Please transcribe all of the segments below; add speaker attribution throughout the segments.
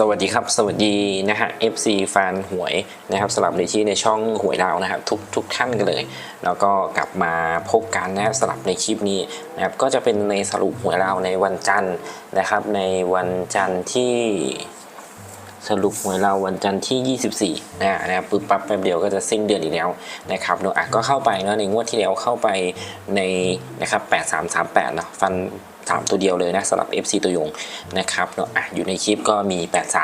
Speaker 1: สวัสดีครับ สวัสดีนะฮะ FC แฟนหวยนะครับสำหรับในที่ในช่องหวยดาวนะครับทุกทุกท่านกันเลย แล้วก็กลับมาพบกันนะครับสำหรับในคลิปนี้นะครับก็จะเป็นในสรุปหวยดาวในวันจันทร์นะครับ ในวันจันทร์ที่สรุปหวยเราวันจันทร์ที่ 24 นะนะครับปึ๊บปั๊บแป๊บเดียวก็จะสิ้นเดือนอีกแล้วนะครับเนอะก็เข้าไปเนอะในงวดที่แล้วเข้าไปในนะครับ 8338 เนาะฟัน 3 ตัวเดียวเลยนะสำหรับ FC ตัวยงนะครับเนาะอะอยู่ในคลิปก็มี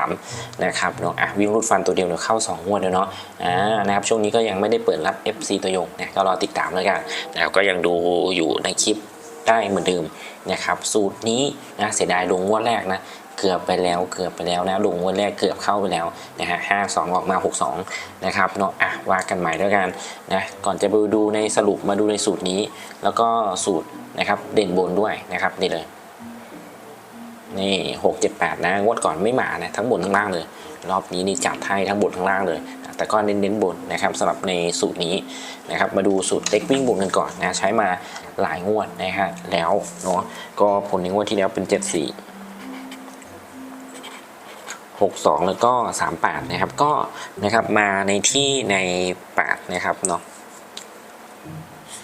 Speaker 1: 83 นะครับเนาะอะวิ่งรูดฟันตัวเดียวเนาะเข้า 2 งวดแล้วเนาะอ่านะครับช่วงนี้ก็ยังไม่ได้เปิดรับ FC ตัวยงนะก็รอติดตามแล้วกันนะก็ยังดูอยู่ในคลิปได้เหมือนเดิมนะครับสูตรนี้นะเสียดายลงงวดแรกนะเกือบไปแล้วเกือบไปแล้วนะลงงวดแรกเกือบเข้าไปแล้วนะฮะห้าสองออกมาหกสองนะครับเนาะอะว่ากันใหม่แล้วกันนะก่อนจะไปดูในสรุปมาดูในสูตรนี้ แล้วก็สูตร นะครับ เด่นบนด้วยนะครับนี่เลยนี่หกเจ็ดแปดนะงวดก่อนไม่มานะทั้งบนทั้งล่างเลย รอบนี้นี่จัดให้ทั้งบนทั้งล่างเลย แต่ก็เน้นๆบนนะครับสำหรับในสูตรนี้นะครับ มาดูสูตรเล็กวิ่งบนกันก่อนนะใช้มาหลายงวดนะฮะแล้วเนาะก็ผลในงวดที่แล้วเป็นเจ็ดสี่หกสองแล้วก็สามแปดนะครับ ก็นะครับมาในที่ในแปดนะครับเนาะ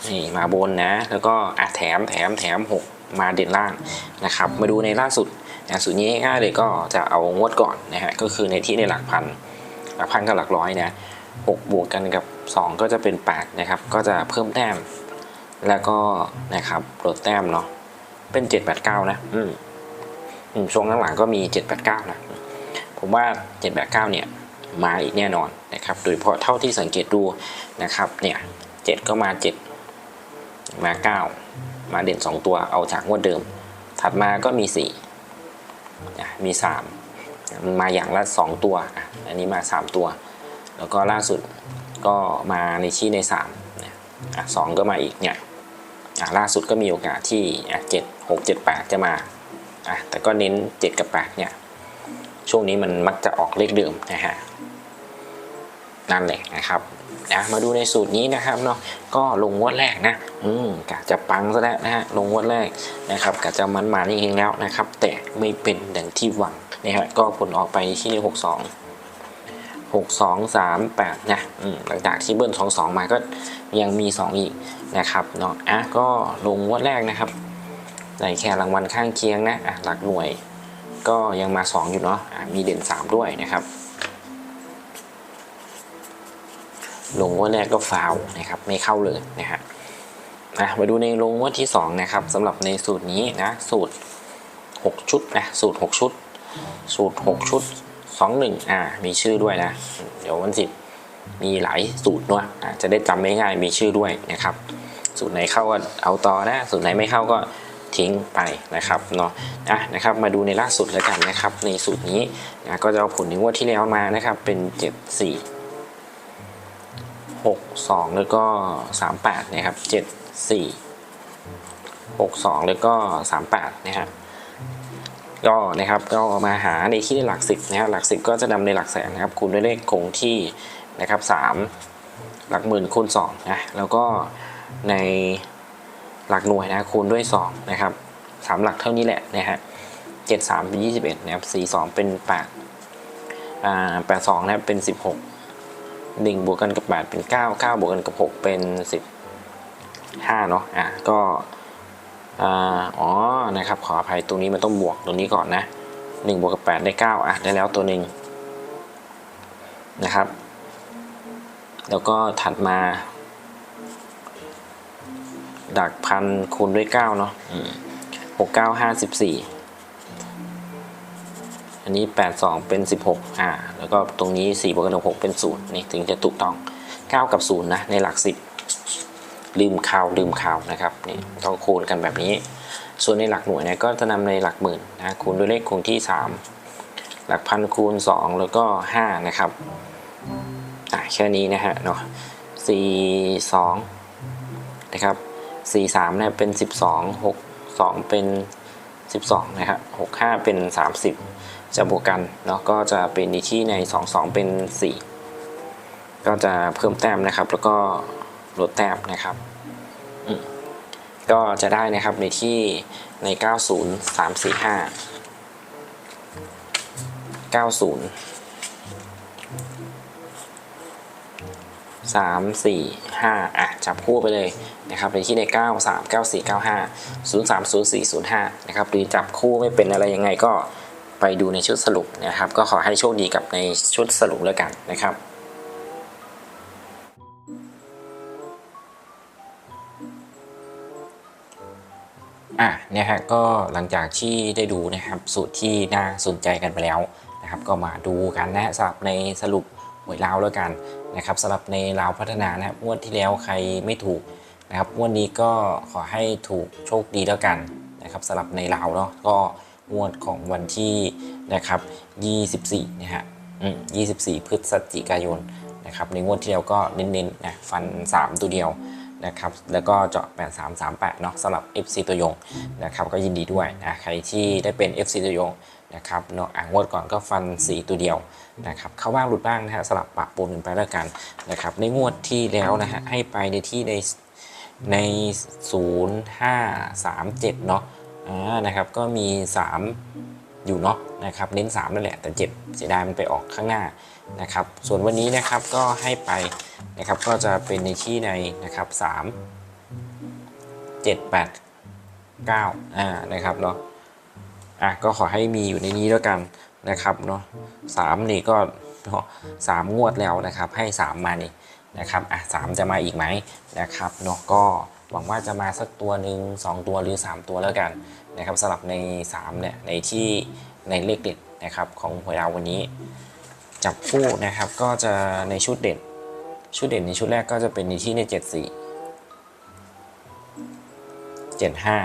Speaker 1: นี่มาบนนะ แล้วก็อะแถมแถมแถมหกมาเด่นล่างนะครับ มาดูในล่าสุดนะสูตรนี้ง่ายเลยก็จะเอางวดก่อนนะฮะ ก็คือในที่ในหลักพัน หลักพันกับหลักร้อยนะหกบวกกันกับ 2 ก็จะเป็น 8 นะครับ ก็จะเพิ่มแต้ม แล้วก็นะครับลดแต้มเนาะ เป็น 789 นะอืมอืมช่วงหลังๆก็มี 789 นะ ผมว่า 789 เนี่ย มาอีกแน่นอนนะครับ โดยเฉพาะเท่าที่สังเกตดูนะครับ เนี่ย 7 ก็มา 7 มา9มาเด่น2ตัวเอาจากงวดเดิม ถัดมาก็มี4อ่มี3มันมาอย่างละ2ตัว อันนี้มา3ตัว แล้วก็ล่าสุดก็มาในที่ใน3เนี่ยอะสองก็มาอีกเนี่ยล่าสุดก็มีโอกาสที่เจ็ดหกเจ็ดแปดจะมาแต่ก็เน้น7กับ8เนี่ยช่วงนี้มันมักจะออกเลขเดิมนะฮะ นั่นแหละนะครับนะมาดูในสูตรนี้นะครับเนาะก็ลงงวดแรกนะอืมกะจะปังซะแล้วนะฮะลงงวดแรกนะครับกะจะมันมานี่เองแล้วนะครับ แต่ไม่เป็นดังที่หวังนะฮะก็ผลออกไปที่62หกสองสามแปดนะอืมหลังจากที่เบิ้ลสองสองมาก็ยังมีสองอีกนะครับเนาะอะก็ลงงวดแรกนะครับในแค่รางวัลข้างเคียงนะอะหลักหน่วย ก็ยังมา2อยู่เนาะอะมีเด่น3ด้วยนะครับ ลงงวดแรกก็ฟาวนะครับไม่เข้าเลยนะฮะอะมาดูในลงงวดที่2นะครับสำหรับในสูตรนี้นะสูตร 6 ชุดนะสูตร 6 ชุด สูตร 6 ชุด 2 1อ่ามีชื่อด้วยนะ เดี๋ยววันสิบมีหลายสูตรด้วยอ่าจะได้จำไม่ง่ายมีชื่อด้วยนะครับ สูตรไหนเข้าก็เอาต่อนะ สูตรไหนไม่เข้าก็ทิ้งไปนะครับเนาะอะนะครับมาดูในล่าสุดแล้วกันนะครับ ในสูตรนี้นะก็จะเอาผลในงวดที่แล้วมานะครับเป็น 7 4 6 2 แล้วก็ 38 นะครับ 7 4 6 2 แล้วก็ 38 นะครับก็นะครับก็มาหาในที่ในหลักสิบนะครับหลักสิบก็จะนำในหลักแสนนะครับคูณด้วยเลขคงที่นะครับ3หลักหมื่นคูณ2นะแล้วก็ในหลักหน่วยนะคูณด้วย2นะครับสามหลักเท่านี้แหละนะฮะเจ็ดสามเป็นยี่สิบเอ็ดนะครับสี่สองเป็นแปดอ่าแปดสองนะครับเป็นสิ บหนึ่งบวกกันกับแปดเป็นเก้าเก้าบวกกันกับหกเป็นสิบห้าเนาะอะก็อ๋อนะครับขออภัยตรงนี้มันต้องบวกตรงนี้ก่อนนะหนึ่งบวกกับแปดได้เก้าอะ ได้แล้วตัวหนึ่งนะครับ แล้วก็ถัดมา ดักพันคูณด้วยเก้าเนาะหกเก้าห้าสิบสี่ อันนี้แปดสองเป็นสิบหกอ่าแล้วก็ตรงนี้สี่บวกกันกับหกเป็นศูนย์นี่ถึงจะถูกต้องเก้ากับศูนย์นะ ในหลักสิบลืมข่าวลืมข่าวนะครับนี่ต้องคูณกันแบบนี้ ส่วนในหลักหน่วยเนี่ยก็จะนำในหลักหมื่นนะคูณด้วยเลขคงที่สามหลักพันคูณสองแล้วก็ห้านะครับอ่าแค่นี้นะฮะเนาะสี่สองนะครับสี่สามเนี่ยเป็นสิบสองหกสองเป็นสิบสองนะครับหกห้าเป็นสามสิบ จะบวกกันเนาะก็จะเป็นในที่ในสองสองเป็นสี่ก็จะเพิ่มแต้มนะครับ แล้วก็ลดแต้มนะครับ ก็จะได้นะครับในที่ใน 90 345เก้าศูนย์สามสี่ห้าอะ จับคู่ไปเลยนะครับในที่ในเก้าสามเก้าสี่เก้าห้าศูนย์สามศูนย์สี่ศูนย์ห้านะครับหรือจับคู่ไม่เป็นอะไรยังไงก็ ไปดูในชุดสรุปนะครับ ก็ขอให้โชคดีกับในชุดสรุปแล้วกันนะครับอะเนี่ยฮะก็หลังจากที่ได้ดูนะครับสูตรที่น่าสนใจกันไปแล้วนะครับ ก็มาดูกันนะสำหรับในสรุปหวยลาวแล้วกันนะครับสำหรับในลาวพัฒนานะงวดที่แล้วใครไม่ถูกนะครับงวดนี้ก็ขอให้ถูกโชคดีแล้วกันนะครับสำหรับในลาวเนาะก็ งวดของวันที่นะครับ24นะฮะอืม24 พฤศจิกายนนะครับในงวดที่แล้วก็เน้นๆนะฟัน 3 ตัวเดียวนะครับแล้วก็เจาะ 8338เนาะสำหรับ FC ตัวยงนะครับก็ยินดีด้วยนะใครที่ได้เป็น FC ตัวยงนะครับเนาะอ่างวดก่อนก็ฟัน 4 ตัวเดียวนะครับเข้าบ้างหลุดบ้างนะฮะสลับปะปนกันไปแล้วกันนะครับในงวดที่แล้วนะฮะให้ไปในที่ในใน 0537เนาะ อ่านะครับก็มี 3 อยู่เนาะนะครับเน้น3นั่นแหละแต่7เสียดายมันไปออกข้างหน้านะครับ ส่วนวันนี้นะครับก็ให้ไปนะครับก็จะเป็นในที่ในนะครับ 3 7 8 9อ่านะครับเนาะอะก็ขอให้มีอยู่ในนี้แล้วกันนะครับเนาะสามนี่ก็สามงวดแล้วนะครับ ให้3มานี่ นะครับอะสามจะมาอีกไหมนะครับเนาะก็หวังว่าจะมาสักตัวหนึ่ง2 ตัวหรือ 3 ตัวแล้วกันนะครับสำหรับใน3เนี่ยในที่ในเลขเด็ดนะครับของหวยดาววันนี้ จับคู่นะครับก็จะในชุดเด่นชุดเด่นในชุดแรกก็จะเป็นในที่ในเจ็ดสี่เจ็ดห้า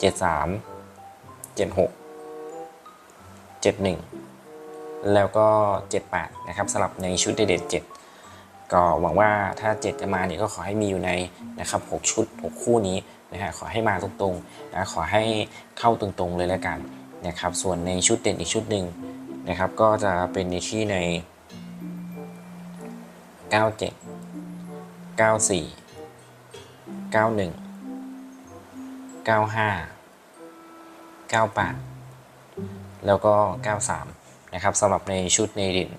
Speaker 1: เจ็ดสามเจ็ดหกเจ็ดหนึ่ง แล้วก็เจ็ดแปดนะครับสลับในชุดเด็ดเจ็ดก็หวังว่าถ้า 7 จะมาเนี่ยก็ขอให้มีอยู่ในนะครับ 6 ชุด 6 คู่นี้นะฮะขอให้มาตรงๆนะขอให้เข้าตรงๆเลยแล้วกันนะครับ ส่วนในชุดเด่นอีกชุดหนึ่งนะครับ ก็จะเป็นในที่ใน 97 94 91 95 98 แล้วก็ 93 นะครับสำหรับในชุดในเด่น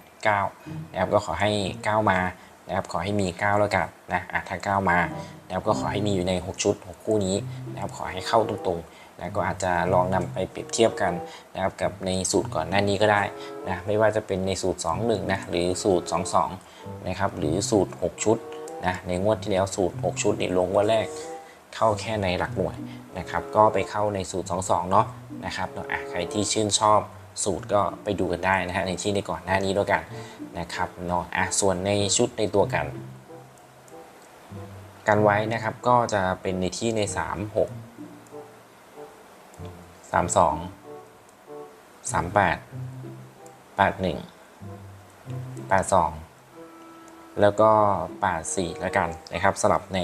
Speaker 1: 9นะครับก็ขอให้ 9 มานะครับขอให้มี 9 แล้วกันนะอะถ้า 9 มานะครับก็ขอให้มีอยู่ใน 6 ชุด 6 คู่นี้นะครับขอให้เข้าตรงๆนะก็อาจจะลองนำไปเปรียบเทียบกันนะครับกับในสูตรก่อนหน้านี้ก็ได้นะไม่ว่าจะเป็นในสูตร 2-1นะหรือสูตร 2-2นะครับหรือสูตร 6 ชุดนะในงวดที่แล้วสูตร 6 ชุดนี่ลงว่าแรกเข้าแค่ในหลักหน่วยนะครับก็ไปเข้าในสูตร 2 2เนาะนะครับเนาะใครที่ชื่นชอบ สูตรก็ไปดูกันได้นะฮะในที่ในก่อนหน้านี้แล้วยกันนะครับเนาะอะส่วนในชุดในตัวกัน กันไว้นะครับก็จะเป็นในที่ใน 3 6 3 2 3 8 8 1 8 2 แล้วก็ 84 แล้วกันนะครับสลับใน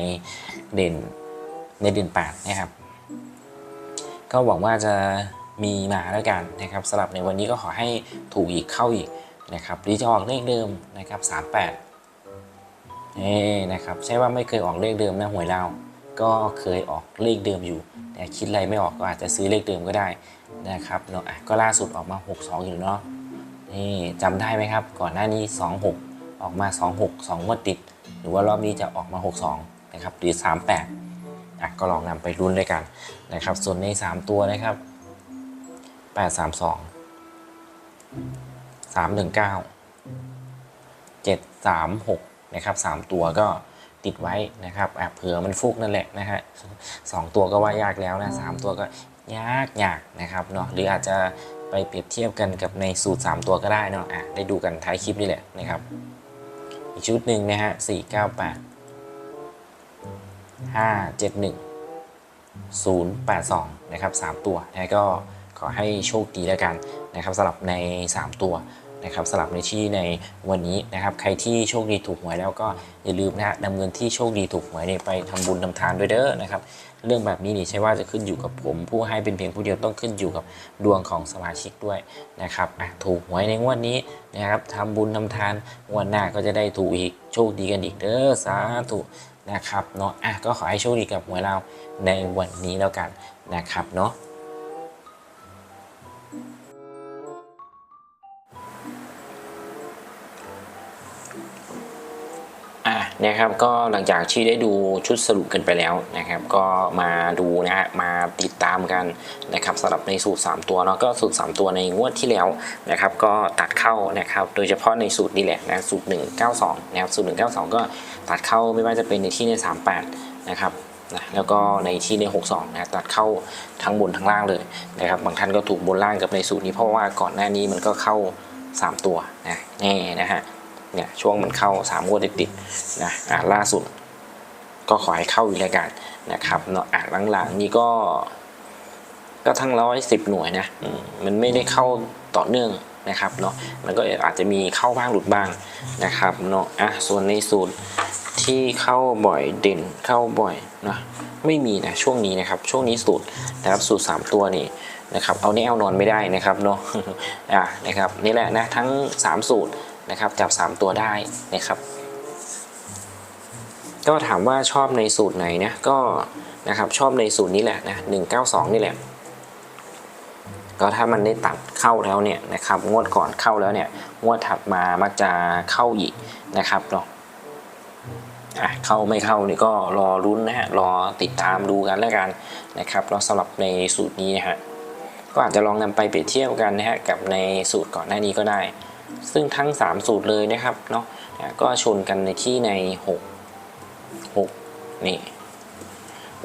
Speaker 1: เด่นในเด่น8นะครับก็หวังว่าจะ มีมาแล้วกันนะครับสลับในวันนี้ก็ขอให้ถูกอีกเข้าอีกนะครับหรือจะออกเลขเดิมนะครับ38นี่นะครับใช่ว่าไม่เคยออกเลขเดิมนะหวยเราก็เคยออกเลขเดิมอยู่ แต่คิดอะไรไม่ออกก็อาจจะซื้อเลขเดิมก็ได้นะครับเนาะอะก็ล่าสุดออกมา 62 อยู่เนาะนี่จำได้ไหมครับ ก่อนหน้านี้ 26 ออกมา 26 2งวดติด หรือว่ารอบนี้จะออกมา 62 นะครับหรือ 38อะก็ลองนำไปรุ่นด้วยกันนะครับ ส่วนใน 3 ตัวนะครับ 832 319 736นะครับ3ตัวก็ติดไว้นะครับแอะเผื่อมันฟุกนั่นแหละนะฮะสองตัวก็ว่ายากแล้วนะสามตัวก็ยากยากนะครับเนาะหรืออาจจะไปเปรียบเทียบกันกับในสูตร 3 ตัวก็ได้เนาะอะได้ดูกันท้ายคลิปนี่แหละนะครับ อีกชุดหนึ่งนะฮะสี่เก้าแปดห้าเจ็ดหนึ่งศูนย์แปดสองนะครับสามตัวนะก็ อให้โชคดีแล้วกันนะครับสำหรับใน 3 ตัวนะครับสำหรับในที่ในวันนี้นะครับใครที่โชคดีถูกหวยแล้วก็อย่าลืมนะนำเงินที่โชคดีถูกหวยเนี่ยไปทำบุญทำทานด้วยเด้อนะครับเรื่องแบบนี้นี่ใช่ว่าจะขึ้นอยู่กับผม ผู้ให้เป็นเพียงผู้เดียวต้องขึ้นอยู่กับดวงของสมาชิกด้วยนะครับถูกหวยในงวดนี้นะครับทำบุญทำทานงวดหน้าก็จะได้ถูกอีกโชคดีกันอีกเด้อสาธุนะครับเนาะอะก็ขอให้โชคดีกับหวยเราในวันนี้แล้วกันนะครับเนาะ อะนะครับก็หลังจากที่ได้ดูชุดสรุปกันไปแล้วนะครับ ก็มาดูนะฮะมาติดตามกันนะครับสำหรับในสูตร 3 ตัวเนาะก็สูตร 3 ตัวในงวดที่แล้วนะครับ ก็ตัดเข้านะครับ โดยเฉพาะในสูตรนี้แหละนะสูตร 192 นะครับสูตร 192 ก็ตัดเข้าไม่ว่าจะเป็นในที่ใน 38 นะครับนะแล้วก็ในที่ใน 62 นะตัดเข้าทั้งบนทั้งล่างเลยนะครับ บางท่านก็ถูกบนล่างกับในสูตรนี้เพราะว่าก่อนหน้านี้มันก็เข้า 3 ตัวนะแน่นะฮะ เนี่ยช่วงมันเข้า3งวดติดๆนะอ่าล่าสุด ก็ขอให้เข้าอีกแล้วกันนะครับเนาะอ่าหลังๆนี่ก็ก็ทั้งร้อยสิบหน่วยนะมมันไม่ได้เข้าต่อเนื่องนะครับเนาะมันก็อาจจะมีเข้าบ้างหลุดบ้างนะครับเนาะอะส่วนในสูตรที่เข้าบ่อยเด่นเข้าบ่อยนะไม่มีนะช่วงนี้นะครับช่วงนี้สูตรนะครับสูตร 3 ตัวนี่นะครับเอาแน่เอานอนไม่ได้นะครับเนาะอะนะครับนี่แหละนะทั้ง 3 สูตร นะครับจับ 3 ตัวได้นะครับ ก็ถามว่าชอบในสูตรไหนนะก็นะครับชอบในสูตรนี้แหละนะ192 นี่แหละ ก็ถ้ามันได้ตัดเข้าแล้วเนี่ยนะครับงวดก่อนเข้าแล้วเนี่ยงวดถัดมามักจะเข้าอีกนะครับเนาะอะเข้าไม่เข้านี่ก็รอรุ้นนะฮะรอติดตามดูกันแล้วกันนะครับแล้วสำหรับในสูตรนี้นะฮะก็อาจจะลองนำไปเปรียบเทียบกันนะฮะกับในสูตรก่อนหน้านี้ก็ได้ ซึ่งทั้ง 3 สูตรเลยนะครับเนาะก็ชนกันในที่ใน 6 6 นี่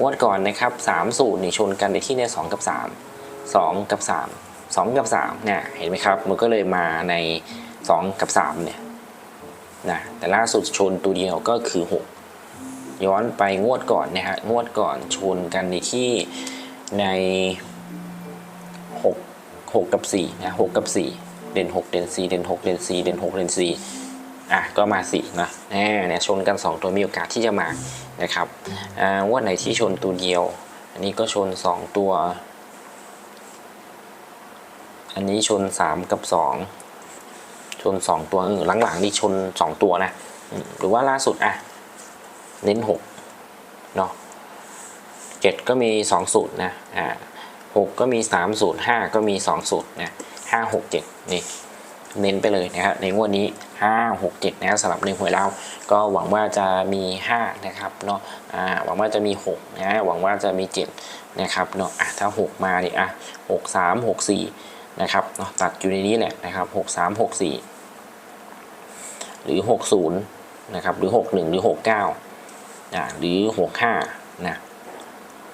Speaker 1: งวดก่อนนะครับ 3 สูตรนี่ชนกันในที่ใน 2 กับ 3 2 กับ 3 2 กับ3เนี่ยเห็นไหมครับ มันก็เลยมาใน 2 กับ 3 เนี่ยนะแต่ล่าสุดชนตัวเดียวก็คือ 6 ย้อนไปงวดก่อนนะฮะงวดก่อนชนกันในที่ใน 6 6 กับ4นะ6กับ4 ด่น 6 เด่น 4 เด่น 6 เด่น 4 เด่น 6 เด่น 4 อะ ก็มา4นะแน่เนี่ยชนกัน 2 ตัวมีโอกาสที่จะมานะครับอ่างวดไหนที่ชนตัวเดียว อันนี้ก็ชน 2 ตัว อันนี้ชน 3 กับ 2 ชน 2 ตัวเออหลังๆนี่ชน 2 ตัวนะหรือว่าล่าสุดอะเน้น6เนาะ7ก็มี2สูตรนะอ่า6ก็มี3สูตร5ก็มี2สูตรนะ 5 6 7 นี่เน้นไปเลยนะครับในงวดนี้ 5 6 7นะครับสำหรับในหวยเรา ก็หวังว่าจะมี 5 นะครับเนาะอ่าหวังว่าจะมี 6 นะ หวังว่าจะมี 7 นะครับเนาะอะถ้า 6 มาดิอะ 6 3 6 4 นะครับเนาะตัดอยู่ในนี้แหละนะครับ 6 3 6 4 หรือ 60 นะครับ หรือ 61 หรือ 69อ่าหรือ 65 นะ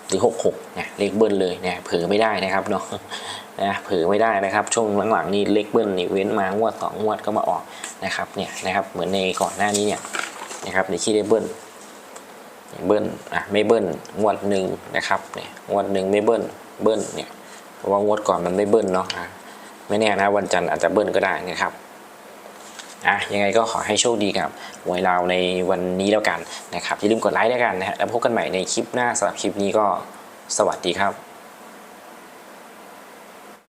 Speaker 1: หรือ 66นะเลขเบิ้ลเลยนะเผลอไม่ได้นะครับเนาะ นะเผลอไม่ได้นะครับช่วงหลังๆนี่เลขเบิ้ลนี่เว้นมางวดสองงวดก็มาออกนะครับเนี่ยนะครับเหมือนในก่อนหน้านี้เนี่ยนะครับในที่ได้เบิ้ลเบิ้ลอะไม่เบิ้ลงวดหนึ่งนะครับเนี่ยงวดหนึ่งไม่เบิ้ลเบิ้ลเนี่ยเพราะว่างวดก่อนมันไม่เบิ้ลเนาะไม่แน่นะวันจันทร์อาจจะเบิ้ลก็ได้นะครับอะยังไงก็ขอให้โชคดีกับหวยลาในวันนี้แล้วกันนะครับอย่าลืมกดไลค์ด้วยกันนะฮะแล้วพบกันใหม่ในคลิปหน้าสำหรับคลิปนี้ก็สวัสดีครับ